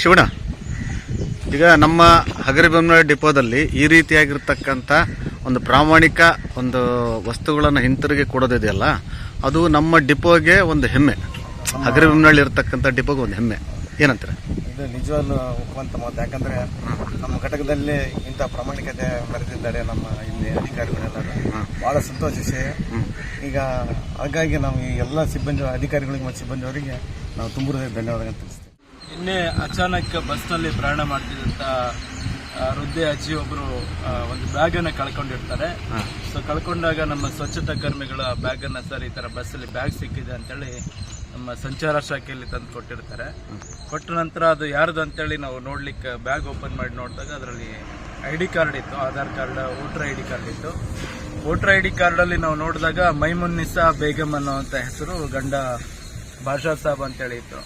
ಶಿವಣ್ಣ ಈಗ ನಮ್ಮ ಹಗರಿಬೊಮ್ಮನಹಳ್ಳಿ ಡಿಪೋದಲ್ಲಿ ಈ ರೀತಿಯಾಗಿರ್ತಕ್ಕಂಥ ಒಂದು ಪ್ರಾಮಾಣಿಕ ಒಂದು ವಸ್ತುಗಳನ್ನು ಹಿಂತಿರುಗಿ ಕೊಡೋದಿದೆಯಲ್ಲ ಅದು ನಮ್ಮ ಡಿಪೋಗೆ ಒಂದು ಹೆಮ್ಮೆ. ಹಗರಿಬೊಮ್ಮನಹಳ್ಳಿ ಇರತಕ್ಕಂಥ ಡಿಪೋಗೆ ಒಂದು ಹೆಮ್ಮೆ. ಏನಂತಾರೆ? ಇದು ನಿಜವಾಗ್ಲೂ ಒಪ್ಪುವಂತ ಮಾತು. ಯಾಕಂದ್ರೆ ನಮ್ಮ ಘಟಕದಲ್ಲಿ ಇಂಥ ಪ್ರಾಮಾಣಿಕತೆ ಬರೆದಿದ್ದಾರೆ ನಮ್ಮ ಇಲ್ಲಿ ಅಧಿಕಾರಿಗಳೆಲ್ಲರೂ. ಬಹಳ ಸಂತೋಷಿಸಿ ಈಗ ಹಾಗಾಗಿ ನಾವು ಈ ಎಲ್ಲ ಸಿಬ್ಬಂದಿ ಅಧಿಕಾರಿಗಳಿಗೆ ಮತ್ತು ಸಿಬ್ಬಂದಿಯವರಿಗೆ ನಾವು ತುಂಬ ಧನ್ಯವಾದಗಳು ತಿಳಿಸ್ತೀವಿ. ನಿನ್ನೆ ಅಚಾನಕ್ ಬಸ್ನಲ್ಲಿ ಪ್ರಯಾಣ ಮಾಡ್ತಿದ್ದಂಥ ವೃದ್ಧೆ ಅಜ್ಜಿ ಒಬ್ರು ಒಂದು ಬ್ಯಾಗ್ ಅನ್ನ ಕಳ್ಕೊಂಡಿರ್ತಾರೆ. ಸೊ ಕಳ್ಕೊಂಡಾಗ ನಮ್ಮ ಸ್ವಚ್ಛತಾ ಕರ್ಮಿಗಳ ಬ್ಯಾಗ್ ಅನ್ನ ಸರ್ ಈ ತರ ಬಸ್ಸಲ್ಲಿ ಬ್ಯಾಗ್ ಸಿಕ್ಕಿದೆ ಅಂತೇಳಿ ನಮ್ಮ ಸಂಚಾರ ಶಾಖೆಯಲ್ಲಿ ತಂದು ಕೊಟ್ಟಿರ್ತಾರೆ. ಕೊಟ್ಟ ನಂತರ ಅದು ಯಾರ್ದು ಅಂತೇಳಿ ನಾವು ನೋಡ್ಲಿಕ್ಕೆ ಬ್ಯಾಗ್ ಓಪನ್ ಮಾಡಿ ನೋಡಿದಾಗ ಅದರಲ್ಲಿ ಐ ಡಿ ಕಾರ್ಡ್ ಇತ್ತು Aadhaar card voter I D card ಇತ್ತು. ವೋಟರ್ ಐ ಡಿ ಕಾರ್ಡ್ ಅಲ್ಲಿ ನಾವು ನೋಡಿದಾಗ ಮೈಮುನ್ನಿಸಾ ಬೇಗಂ ಅಂತ ಹೆಸರು ಗಂಡ ಬಾಷಾ ಸಾಬ್ ಅಂತೇಳಿ ಇತ್ತು.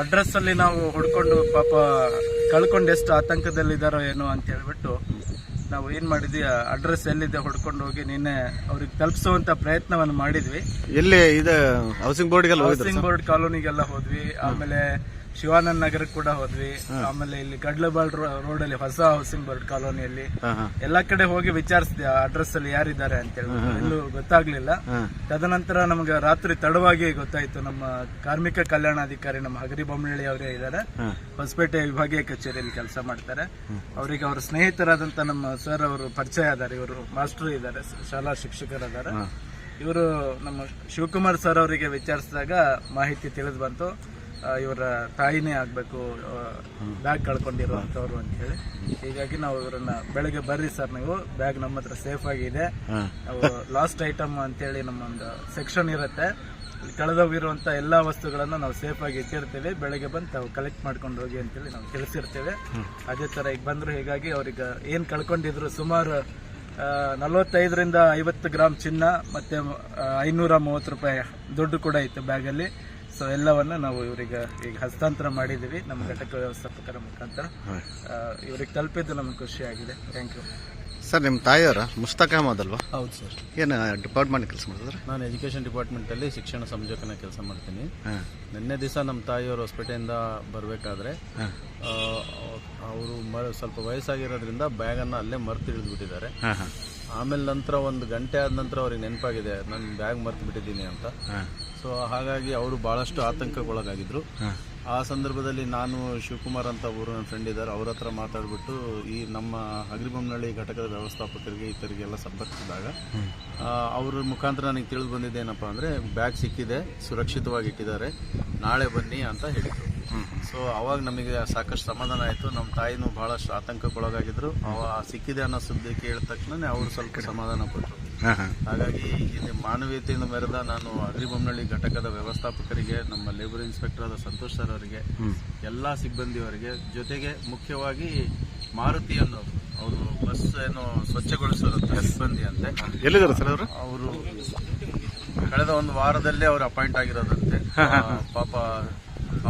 ಅಡ್ರೆಸ್ ಅಲ್ಲಿ ನಾವು ಹುಡ್ಕೊಂಡು ಪಾಪ ಕಳ್ಕೊಂಡು ಎಷ್ಟು ಆತಂಕದಲ್ಲಿದ್ದಾರೋ ಏನೋ ಅಂತ ಹೇಳ್ಬಿಟ್ಟು ನಾವು ಏನ್ ಮಾಡಿದ್ವಿ ಅಡ್ರೆಸ್ ಎಲ್ಲಿದೆ ಹೊಡ್ಕೊಂಡು ಹೋಗಿ ನಿನ್ನೆ ಅವ್ರಿಗೆ ತಲುಪಿಸುವಂತ ಪ್ರಯತ್ನವನ್ನು ಮಾಡಿದ್ವಿ. ಎಲ್ಲಿ ಇದು ಹೌಸಿಂಗ್ ಬೋರ್ಡ್ಗೆಲ್ಲ ಹೌಸಿಂಗ್ ಬೋರ್ಡ್ ಕಾಲೋನಿಗೆಲ್ಲ ಹೋದ್ವಿ. ಆಮೇಲೆ ಶಿವಾನಂದ್ ನಗರಕ್ಕೆ ಕೂಡ ಹೋದ್ವಿ. ಆಮೇಲೆ ಇಲ್ಲಿ ಗಡ್ಲಬಾಳ್ ರೋಡ್ ಅಲ್ಲಿ ಹೊಸ ಹೌಸಿಂಗ್ ಬೋರ್ಡ್ ಕಾಲೋನಿಯಲ್ಲಿ. ಎಲ್ಲಾ ಕಡೆ ಹೋಗಿ ವಿಚಾರಿಸಿದೆ ಅಡ್ರೆಸ್ ಅಲ್ಲಿ ಯಾರಿದ್ದಾರೆ ಅಂತ ಹೇಳಿ. ಎಲ್ಲೂ ಗೊತ್ತಾಗ್ಲಿಲ್ಲ. ತದನಂತರ ನಮ್ಗೆ ರಾತ್ರಿ ತಡವಾಗಿ ಗೊತ್ತಾಯ್ತು ನಮ್ಮ ಕಾರ್ಮಿಕ ಕಲ್ಯಾಣಾಧಿಕಾರಿ ನಮ್ಮ ಹಗರಿ ಬೊಮ್ಮನಹಳ್ಳಿ ಅವರೇ ಇದ್ದಾರೆ. ಹೊಸಪೇಟೆ ವಿಭಾಗೀಯ ಕಚೇರಿಯಲ್ಲಿ ಕೆಲಸ ಮಾಡ್ತಾರೆ. ಅವರಿಗೆ ಅವರ ಸ್ನೇಹಿತರಾದಂತ ನಮ್ಮ ಸರ್ ಅವರು ಪರಿಚಯ ಇದ್ದಾರೆ. ಇವರು ಮಾಸ್ಟರ್ ಇದ್ದಾರೆ ಶಾಲಾ ಶಿಕ್ಷಕರಿದ್ದಾರೆ ಇವರು ನಮ್ಮ ಶಿವಕುಮಾರ್ ಸರ್ ಅವರಿಗೆ ವಿಚಾರಿಸಿದಾಗ ಮಾಹಿತಿ ತಿಳಿದು ಬಂತು. ಇವರ ತಾಯಿನೇ ಆಗಬೇಕು ಬ್ಯಾಗ್ ಕಳ್ಕೊಂಡಿರುವಂತವ್ರು ಅಂತ ಹೇಳಿ. ಹೀಗಾಗಿ ನಾವು ಇವರನ್ನ ಬೆಳಗ್ಗೆ ಬರ್ರಿ ಸರ್ ನೀವು. ಬ್ಯಾಗ್ ನಮ್ಮ ಹತ್ರ ಸೇಫ್ ಆಗಿದೆ ಲಾಸ್ಟ್ ಐಟಮ್ ಅಂತೇಳಿ ನಮ್ಮ ಒಂದು ಸೆಕ್ಷನ್ ಇರುತ್ತೆ. ಕಳೆದೋಗಿರುವಂತ ಎಲ್ಲಾ ವಸ್ತುಗಳನ್ನ ನಾವು ಸೇಫ್ ಆಗಿ ಇಟ್ಟಿರ್ತೀವಿ. ಬೆಳಗ್ಗೆ ಬಂದು ತಾವು ಕಲೆಕ್ಟ್ ಮಾಡ್ಕೊಂಡು ಹೋಗಿ ಅಂತೇಳಿ ನಾವು ತಿಳಿಸಿರ್ತೇವೆ. ಅದೇ ತರ ಈಗ ಬಂದ್ರು ಹೀಗಾಗಿ ಅವ್ರಿಗೆ ಏನ್ ಕಳ್ಕೊಂಡಿದ್ರು ಸುಮಾರು ನಲವತ್ತೈದರಿಂದ ಐವತ್ತು ಗ್ರಾಮ್ ಚಿನ್ನ ಮತ್ತೆ ಐನೂರ ಮೂವತ್ತು ರೂಪಾಯಿ ದುಡ್ಡು ಕೂಡ ಇತ್ತು ಬ್ಯಾಗಲ್ಲಿ. ಸೊ ಎಲ್ಲವನ್ನ ನಾವು ಇವರಿಗೆ ಈಗ ಹಸ್ತಾಂತರ ಮಾಡಿದ್ದೀವಿ. ನಮ್ಮ ಘಟಕ ವ್ಯವಸ್ಥಾಪಕರ ಮುಖಾಂತರ. ಇವರಿಗೆ ತಲುಪಿದ್ದು ನಮ್ಗೆ ಖುಷಿಯಾಗಿದೆ ಥ್ಯಾಂಕ್ ಯು ಸರ್ ನಿಮ್ಮ ತಾಯಿಯವರ ಮುಸ್ತಕ್ ಅಹಮದ್ ಅಲ್ವಾ ಹೌದು ಸರ್. ಏನು ಡಿಪಾರ್ಟ್ಮೆಂಟ್ ಕೆಲಸ ಮಾಡಿದ್ರೆ? ನಾನು ಎಜುಕೇಷನ್ ಡಿಪಾರ್ಟ್ಮೆಂಟಲ್ಲಿ ಶಿಕ್ಷಣ ಸಂಯೋಜಕನ ಕೆಲಸ ಮಾಡ್ತೀನಿ. ನಿನ್ನೆ ದಿವಸ ನಮ್ಮ ತಾಯಿಯವರು ಹೊಸಪೇಟೆಯಿಂದ ಬರಬೇಕಾದ್ರೆ ಅವರು ಸ್ವಲ್ಪ ವಯಸ್ಸಾಗಿರೋದ್ರಿಂದ ಬ್ಯಾಗನ್ನು ಅಲ್ಲೇ ಮರ್ತು ಇಳಿದ್ಬಿಟ್ಟಿದ್ದಾರೆ. ಆಮೇಲೆ ನಂತರ ಒಂದು ಗಂಟೆ ಆದ ನಂತರ ಅವ್ರಿಗೆ ನೆನಪಾಗಿದೆ ನಾನು ಬ್ಯಾಗ್ ಮರ್ತು ಬಿಟ್ಟಿದ್ದೀನಿ ಅಂತ. ಸೊ ಹಾಗಾಗಿ ಅವರು ಬಹಳಷ್ಟು ಆತಂಕಕ್ಕೊಳಗಾಗಿದ್ರು. ಆ ಸಂದರ್ಭದಲ್ಲಿ ನಾನು ಶಿವಕುಮಾರ್ ಅಂತ ಒಬ್ಬರು ನನ್ನ ಫ್ರೆಂಡ್ ಇದ್ದಾರೆ ಅವ್ರ ಹತ್ರ ಮಾತಾಡಿಬಿಟ್ಟು ಈ ನಮ್ಮ ಹಗರಿಬೊಮ್ಮನಹಳ್ಳಿ ಘಟಕದ ವ್ಯವಸ್ಥಾಪಕರಿಗೆ ಇತರಿಗೆಲ್ಲ ಸಂಪರ್ಕಿಸಿದಾಗ ಅವ್ರ ಮುಖಾಂತರ ನನಗೆ ತಿಳಿದು ಬಂದಿದ್ದೇನಪ್ಪ ಅಂದರೆ ಬ್ಯಾಗ್ ಸಿಕ್ಕಿದೆ ಸುರಕ್ಷಿತವಾಗಿ ಇಟ್ಟಿದ್ದಾರೆ ನಾಳೆ ಬನ್ನಿ ಅಂತ ಹೇಳಿದರು. ಸೊ ಅವಾಗ ನಮಗೆ ಸಾಕಷ್ಟು ಸಮಾಧಾನ ಆಯಿತು. ನಮ್ಮ ತಾಯಿನೂ ಭಾಳಷ್ಟು ಆತಂಕಕ್ಕೊಳಗಾಗಿದ್ರು. ಅವ ಸಿಕ್ಕಿದೆ ಅನ್ನೋ ಸುದ್ದಿ ಕೇಳಿದ ತಕ್ಷಣನೇ ಅವರು ಸ್ವಲ್ಪ ಸಮಾಧಾನ ಪಟ್ಟರು ಹಾಗಾಗಿ ಇಲ್ಲಿ ಮಾನವೀಯತೆಯಿಂದ ಮೆರೆದ ನಾನು ಅಗ್ರಿಬೊಮ್ಮನಹಳ್ಳಿ ಘಟಕದ ವ್ಯವಸ್ಥಾಪಕರಿಗೆ ನಮ್ಮ ಲೇಬರ್ ಇನ್ಸ್ಪೆಕ್ಟರ್ ಆದ ಸಂತೋಷ್ ಸರ್ ಅವರಿಗೆ ಎಲ್ಲಾ ಸಿಬ್ಬಂದಿಯವರಿಗೆ ಜೊತೆಗೆ ಮುಖ್ಯವಾಗಿ ಮಾರುತಿ ಅನ್ನೋ ಅವರು. ಬಸ್ ಏನು ಸ್ವಚ್ಛಗೊಳಿಸೋರು ಸಿಬ್ಬಂದಿ ಅಂತೆ. ಅವರು? ಅವರು ಕಳೆದ ಒಂದು ವಾರದಲ್ಲೇ ಅವರು ಅಪಾಯಿಂಟ್ ಆಗಿರೋದಂತೆ. ಪಾಪ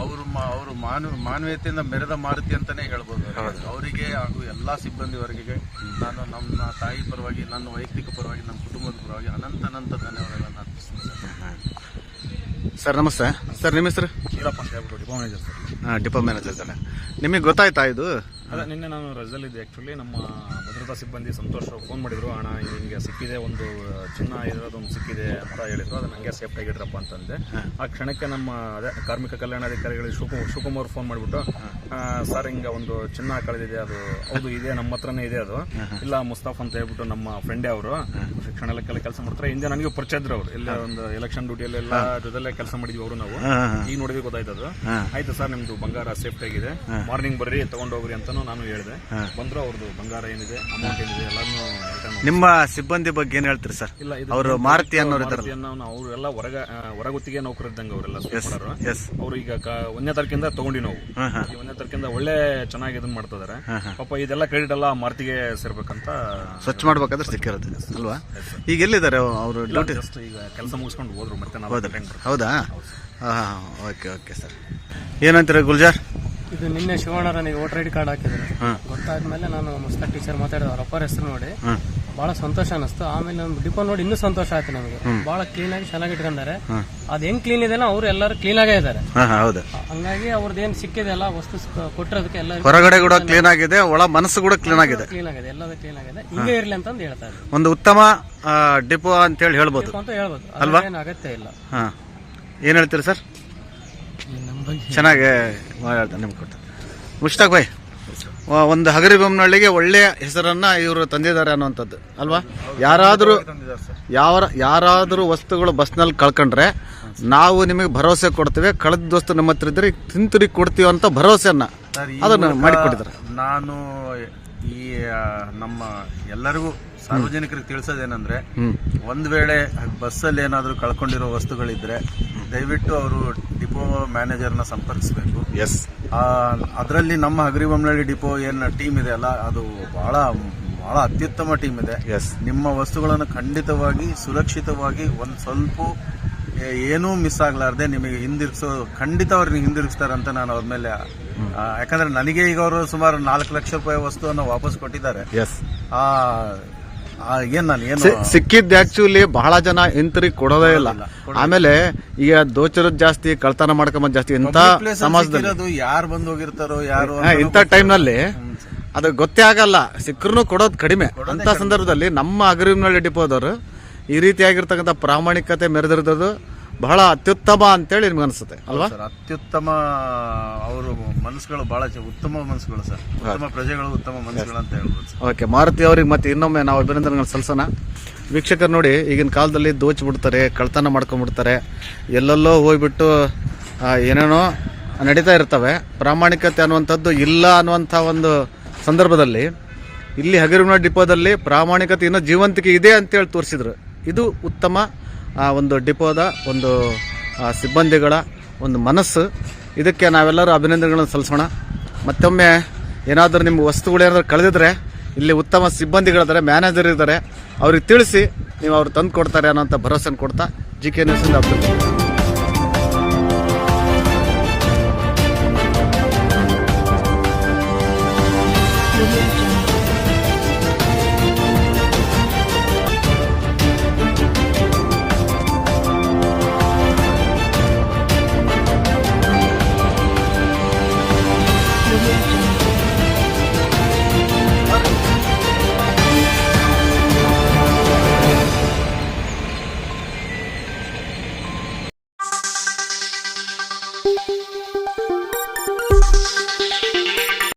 ಅವರು ಅವರು ಮಾನವ ಮಾನವೀಯತೆಯಿಂದ ಮೆರೆದ ಮಾರುತಿ ಅಂತಾನೆ ಹೇಳ್ಬೋದು. ಅವರಿಗೆ ಹಾಗೂ ಎಲ್ಲಾ ವರ್ಗಕ್ಕೆ ನಾನು ನಮ್ಮ ತಾಯಿ ಪರವಾಗಿ ನನ್ನ ವೈಯಕ್ತಿಕ ಪರವಾಗಿ ನನ್ನ ಕುಟುಂಬದ ಪರವಾಗಿ ಅನಂತ ಅನಂತ ಧನ್ಯವಾದಗಳನ್ನು ಅರ್ಪಿಸ್ತೀನಿ ಸರ್. ಸರ್ ನಮಸ್ತೆ. ಸರ್ ನಿಮ್ಮ ಹೆಸರು? ಅಂತ ಹೇಳ್ಬಿಟ್ಟು ಡಿಪೋ ಮ್ಯಾನೇಜರ್ ಸರ್. ಹಾಂ ಡಿಪೋ ಮ್ಯಾನೇಜರ್ ಸರ್ ನಿಮಗೆ ಗೊತ್ತಾಯ್ತಾ ಇದು? ಅದೇ ನಿನ್ನೆ ನಾನು ರಜದಲ್ಲಿದ್ದೆ ಆ್ಯಕ್ಚುಲಿ ನಮ್ಮ ಭದ್ರತಾ ಸಿಬ್ಬಂದಿ ಸಂತೋಷ್ ಫೋನ್ ಮಾಡಿದ್ರು ಅಣ್ಣ ಹಿಂಗೆ ಸಿಕ್ಕಿದೆ ಒಂದು ಚಿನ್ನ ಇರೋದೊಂದು ಸಿಕ್ಕಿದೆ ಅಂತ ಹೇಳಿದ್ರು ಅದನ್ನ ಹಂಗೆ ಸೇಫ್ಟಿ ಆಗಿಡ್ರಪ್ಪ ಅಂತಂದೆ. ಆ ಕ್ಷಣಕ್ಕೆ ನಮ್ಮ ಅದೇ ಕಾರ್ಮಿಕ ಕಲ್ಯಾಣಾಧಿಕಾರಿಗಳು ಶಿವಕುಮಾರ್ ಶಿವಕುಮಾರ್ ಫೋನ್ ಮಾಡಿಬಿಟ್ಟು ಸರ್ ಹಿಂಗೆ ಒಂದು ಚಿನ್ನ ಕಳೆದಿದೆ ಅದು ಹೌದು ಇದೆ ನಮ್ಮ ಹತ್ರನೇ ಇದೆ ಅದು. ಇಲ್ಲ ಮುಸ್ತಾಫ್ ಅಂತ ಹೇಳ್ಬಿಟ್ಟು ನಮ್ಮ ಫ್ರೆಂಡೇ ಅವರು ಶಿಕ್ಷಣ ಇಲಾಖೆಲ್ಲ ಕೆಲಸ ಮಾಡ್ತಾರೆ. ಹಿಂದೆ ನನಗೆ ಪರಿಚಯ ಇದ್ರು ಅವರು. ಇಲ್ಲ ಒಂದು ಎಲೆಕ್ಷನ್ ಡ್ಯೂಟಿಯಲ್ಲೆಲ್ಲ ಜೊತೆಲ್ಲೇ ಕೆಲಸ ಮಾಡಿದ್ವಿ ಅವರು ನಾವು. ಈಗ ನೋಡಿದ್ವಿ ಗೊತ್ತಾಯ್ತು ಅದು ಆಯ್ತು ಸರ್ ನಿಮ್ದು ಬಂಗಾರ ಸೇಫ್ಟಿ ಆಗಿದೆ. ಮಾರ್ನಿಂಗ್ ಬರ್ರಿ ತಗೊಂಡೋಗ್ರಿ ಅಂತಾನು ನಾನು ಹೇಳಿದೆ. ಬಂದ್ರು ಅವ್ರದ್ದು ಬಂಗಾರ ಏನಿದೆ ಅಮೌಂಟ್ ಏನಿದೆ ಎಲ್ಲಾನು ರಿಟರ್ನ್ ನಿಮ್ಮ ಸಿಬ್ಬಂದಿ ಬಗ್ಗೆ ಏನ್ ಹೇಳ್ತೀರಿ ಸರ್? ಇಲ್ಲ ಇದು ಅವರು ಮಾರುತಿ ಅನ್ನೋರು ಇದಾರಲ್ಲ ಅವರು ಎಲ್ಲ ಹೊರಗ ಆ, ಹೊರಗುತ್ತಿಗೆ ನೌಕರ ಇದ್ದಂಗೆ ಅವರೆಲ್ಲ ಎಸ್ ಅವ್ರು ಈಗ ಕ- ಒಂದನೇ ತಾರೀಕಿಂದ ತಗೊಂಡಿ ನಾವು. ಹಾಂ ಹಾ. ಈ ಒಂದನೇ ತಾರೀಕಿಂದ ಒಳ್ಳೆ ಚೆನ್ನಾಗಿ ಇದನ್ನ ಮಾಡ್ತಿದಾರೆ ಪಾಪ ಇದೆಲ್ಲ ಕ್ರೆಡಿಟ್ ಎಲ್ಲ ಮಾರ್ತಿಗೆ ಸೇರ್ಬೇಕಂತ ಸ್ವಚ್ಛ ಮಾಡ್ಬೇಕಾದ್ರೆ ಸಿಕ್ಕಿರೋದು ಅಲ್ವಾ? ಈಗ ಎಲ್ಲಿದ್ದಾರೆ ಅವರು ಡ್ಯೂಟಿ ಜಸ್ಟ್ ಈಗ ಕೆಲಸ ಮುಗಿಸ್ಕೊಂಡು ಹೋದ್ರು ಮತ್ತೆ ನಾವು. ಹೌದಾ? ಹಾಂ ಓಕೆ ಓಕೆ ಸರ್ ಏನಂತೀರ ಗುಲ್ಜಾರ್? ಇದು ನಿನ್ನೆ ಶಿವಣ್ಣ ನನಗೆ ವೋಟರ್ ಐಡಿ ಡಿ ಕಾರ್ಡ್ ಹಾಕಿದ್ರು. ಗೊತ್ತಾದ್ಮೇಲೆ ನಾನು ಮುಸ್ತಾಕ್ ಟೀಚರ್ ಮಾತಾಡಿದ ಅವ್ರ ಅಪ್ಪರ ಹೆಸರು ನೋಡಿ. ಬಹಳ ಸಂತೋಷ ಅನಿಸ್ತು ಆಮೇಲೆ ನಮ್ಮ ಡಿಪೋ ನೋಡಿ ಇನ್ನೂ ಸಂತೋಷ ಆಯ್ತು ನಮಗೆ. ಬಹಳ ಕ್ಲೀನ್ ಆಗಿ ಚೆನ್ನಾಗಿ ಇಟ್ಕೊಂಡಾರೆ. ಅದ್ ಹೆಂಗ್ ಕ್ಲೀನ್ ಇದೆ ಅವ್ರು ಎಲ್ಲರೂ ಕ್ಲೀನ್ ಆಗೇ ಇದಾರೆ ಹಂಗಾಗಿ ಅವ್ರದ್ದು ಏನ್ ಸಿಕ್ಕಿದೆ ಎಲ್ಲ ವಸ್ತು ಕೊಟ್ಟಿರೋದಕ್ಕೆ ಎಲ್ಲ ಹೊರಗಡೆ ಕೂಡ ಕ್ಲೀನ್ ಆಗಿದೆ ಒಳ ಮನಸ್ಸು ಕೂಡ ಕ್ಲೀನ್ ಆಗಿದೆ. ಕ್ಲೀನ್ ಆಗಿದೆ. ಎಲ್ಲದೂ ಕ್ಲೀನ್ ಆಗಿದೆ. ಹಿಂಗೆ ಇರ್ಲಿ ಅಂತಂದು ಹೇಳ್ತಾರೆ ಒಂದು ಉತ್ತಮ ಡಿಪೋ ಅಂತ ಹೇಳಿ ಹೇಳ್ಬೋದು. ಅಂತ ಹೇಳ್ಬೋದು. ಅಲ್ವಾ? ಏನ್ ಅಗತ್ಯ ಇಲ್ಲ. ಏನ್ ಏನು ಹೇಳ್ತೀರಿ ಸರ್? ಚೆನ್ನಾಗಿ ನಿಮ್ಗೆ ಕೊಟ್ಟು ಮುಷ್ತಾಕ್ ಭಾಯ್ ಒಂದು ಹಗರಿ ಬೊಮ್ಮನಹಳ್ಳಿಗೆ ಒಳ್ಳೆಯ ಹೆಸರನ್ನ ಇವರು ತಂದಿದ್ದಾರೆ ಅನ್ನುವಂಥದ್ದು ಅಲ್ವಾ? ಯಾರಾದರೂ ಯಾವ ಯಾರಾದರೂ ವಸ್ತುಗಳು ಬಸ್ನಲ್ಲಿ ಕಳ್ಕೊಂಡ್ರೆ ನಾವು ನಿಮಗೆ ಭರವಸೆ ಕೊಡ್ತೇವೆ ಕಳೆದ ವಸ್ತು ನಮ್ಮ ಹತ್ರ ಇದ್ರೆ ತಿಂತುರಿ ಕೊಡ್ತೀವಿ ಅಂತ ಭರವಸೆಯನ್ನ ಅದನ್ನು ಮಾಡಿಕೊಟ್ಟಿದ್ದಾರೆ. ನಾನು ಈ ನಮ್ಮ ಎಲ್ಲರಿಗೂ ಸಾರ್ವಜನಿಕರಿಗೆ ತಿಳಿಸೋದೇನೆಂದರೆ ಒಂದು ವೇಳೆ ಬಸ್ಸಲ್ಲಿ ಏನಾದರೂ ಕಳ್ಕೊಂಡಿರೋ ವಸ್ತುಗಳಿದ್ರೆ ದಯವಿಟ್ಟು ಅವರು ಡಿಪೋ ಮ್ಯಾನೇಜರ್ನ ಸಂಪರ್ಕಿಸಬೇಕು. ಎಸ್ ಅದರಲ್ಲಿ ನಮ್ಮ ಹಗರಿಬೊಮ್ಮನಹಳ್ಳಿ ಡಿಪೋ ಏನು ಟೀಮ್ ಇದೆ ಅಲ್ಲ ಅದು ಬಹಳ ಬಹಳ ಅತ್ಯುತ್ತಮ ಟೀಮ್ ಇದೆ. ಎಸ್ ನಿಮ್ಮ ವಸ್ತುಗಳನ್ನು ಖಂಡಿತವಾಗಿ ಸುರಕ್ಷಿತವಾಗಿ ಒಂದು ಸ್ವಲ್ಪ ಏನೂ ಮಿಸ್ ಆಗ್ಲಾರ್ದೆ ನಿಮಗೆ ಹಿಂದಿರುಗಿಸೋ ಖಂಡಿತ ಅವ್ರಿಗೆ ಹಿಂದಿರುಗಿಸ್ತಾರೆ ಅಂತ ನಾನು ಅವ್ರ ಮೇಲೆ ಯಾಕಂದ್ರೆ ನನಗೆ ಈಗ ಅವರು ಸುಮಾರು ನಾಲ್ಕು ಲಕ್ಷ ರೂಪಾಯಿ ವಸ್ತುವನ್ನು ವಾಪಸ್ ಕೊಟ್ಟಿದ್ದಾರೆ. ಎಸ್ ಆ, ಏನ್ ನಾನು ಏನು? ಸಿಕ್ಕಿದ್ದು ಆಕ್ಚುಲಿ ಬಹಳ ಜನ ಇಂತರಿ ಕೊಡೋದೇ ಇಲ್ಲ. ಆಮೇಲೆ ಈಗ ದೋಚರದ್ ಜಾಸ್ತಿ ಕಳ್ತನ ಮಾಡ್ಕೊಂಬ ಜಾಸ್ತಿ ಇಂಥ ಸಮಾಜದಲ್ಲಿ. ಯಾರು ಬಂದು ಹೋಗಿರ್ತಾರೋ ಯಾರು ಹಾ, ಇಂಥ ಟೈಮ್ನಲ್ಲಿ ಅದು ಗೊತ್ತೇ ಆಗಲ್ಲ. ಸಿಕ್ಕರೂ ಕೊಡೋದು ಕಡಿಮೆ. ಅಂತ ಸಂದರ್ಭದಲ್ಲಿ ನಮ್ಮ ಅಗ್ರಿಮಿನಲ್ ಡಿಪೋದವರು ಈ ರೀತಿಯಾಗಿರ್ತಕ್ಕಂಥ ಪ್ರಾಮಾಣಿಕತೆ ಮೆರೆದಿರೋದು ಬಹಳ ಅತ್ಯುತ್ತಮ ಅಂತೇಳಿ ನಿಮ್ಗೆ ಅನಿಸುತ್ತೆ ಅಲ್ವಾ? ಸರ್ ಅತ್ಯುತ್ತಮ ಅವರು ಮನಸ್ಸುಗಳು ಬಹಳ ಚೆ- ಉತ್ತಮ ಮನಸ್ಸುಗಳು ಸರ್. ಉತ್ತಮ ಪ್ರಜೆಗಳು ಉತ್ತಮ ಮನಸ್ಸುಗಳು ಅಂತ ಹೇಳ್ಬೋದು ಸರ್. ಓಕೆ ಮಾರುತಿ ಅವ್ರಿಗೆ ಮತ್ತೆ ಇನ್ನೊಮ್ಮೆ ನಾವು ಅಭಿನಂದನೆಗಳು ಸಲ್ಲಿಸೋಣ. ವೀಕ್ಷಕರು ನೋಡಿ ಈಗಿನ ಕಾಲದಲ್ಲಿ ದೋಚಿಬಿಡ್ತಾರೆ ಕಳ್ತನ ಮಾಡ್ಕೊಂಡ್ಬಿಡ್ತಾರೆ. ಎಲ್ಲೆಲ್ಲೋ ಹೋಗ್ಬಿಟ್ಟು ಆ, ಏನೇನೋ ನಡೀತಾ ಇರ್ತವೆ. ಪ್ರಾಮಾಣಿಕತೆ ಅನ್ನುವಂಥದ್ದು ಇಲ್ಲ ಅನ್ನುವಂಥ ಒಂದು ಸಂದರ್ಭದಲ್ಲಿ ಇಲ್ಲಿ ಹಗರಿಮನ ಡಿಪೋದಲ್ಲಿ ಪ್ರಾಮಾಣಿಕತೆ ಇನ್ನೂ ಜೀವಂತಿಕೆ ಇದೆ ಅಂತೇಳಿ ತೋರಿಸಿದ್ರು. ಇದು ಉತ್ತಮ ಆ, ಒಂದು ಡಿಪೋದ ಒಂದು ಸಿಬ್ಬಂದಿಗಳ ಒಂದು ಮನಸ್ಸು. ಇದಕ್ಕೆ ನಾವೆಲ್ಲರೂ ಅಭಿನಂದನೆಗಳನ್ನು ಸಲ್ಲಿಸೋಣ. ಮತ್ತೊಮ್ಮೆ ಏನಾದರೂ ನಿಮ್ಮ ವಸ್ತುಗಳೇನಾದರೂ ಕಳೆದಿದ್ರೆ ಇಲ್ಲಿ ಉತ್ತಮ ಸಿಬ್ಬಂದಿಗಳಿದ್ದಾರೆ ಮ್ಯಾನೇಜರ್ ಇದ್ದಾರೆ ಅವ್ರಿಗೆ ತಿಳಿಸಿ ನೀವು ಅವ್ರು ತಂದು ಕೊಡ್ತಾರೆ ಅನ್ನೋಂಥ ಭರವಸೆಯನ್ನು ಕೊಡ್ತಾ ಜಿ ಕೆ ನ್ಯೂಸಿಂದ ಅಬ್ದುಲ್